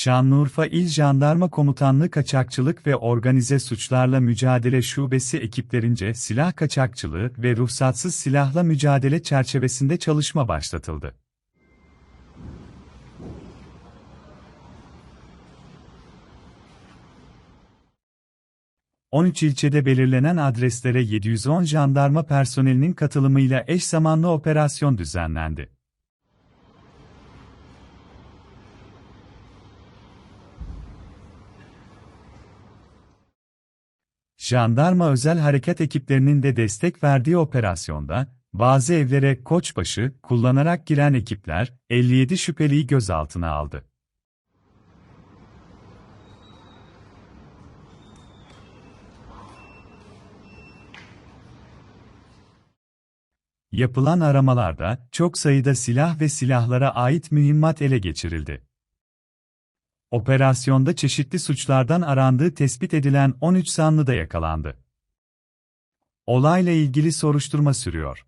Şanlıurfa İl Jandarma Komutanlığı Kaçakçılık ve Organize Suçlarla Mücadele Şubesi ekiplerince silah kaçakçılığı ve ruhsatsız silahla mücadele çerçevesinde çalışma başlatıldı. ...13 ilçede belirlenen adreslere 710 jandarma personelinin katılımıyla eş zamanlı operasyon düzenlendi. Jandarma özel harekat ekiplerinin de destek verdiği operasyonda, bazı evlere koçbaşı kullanarak giren ekipler, 57 şüpheliyi gözaltına aldı. Yapılan aramalarda, çok sayıda silah ve silahlara ait mühimmat ele geçirildi. Operasyonda çeşitli suçlardan arandığı tespit edilen 13 zanlı da yakalandı. Olayla ilgili soruşturma sürüyor.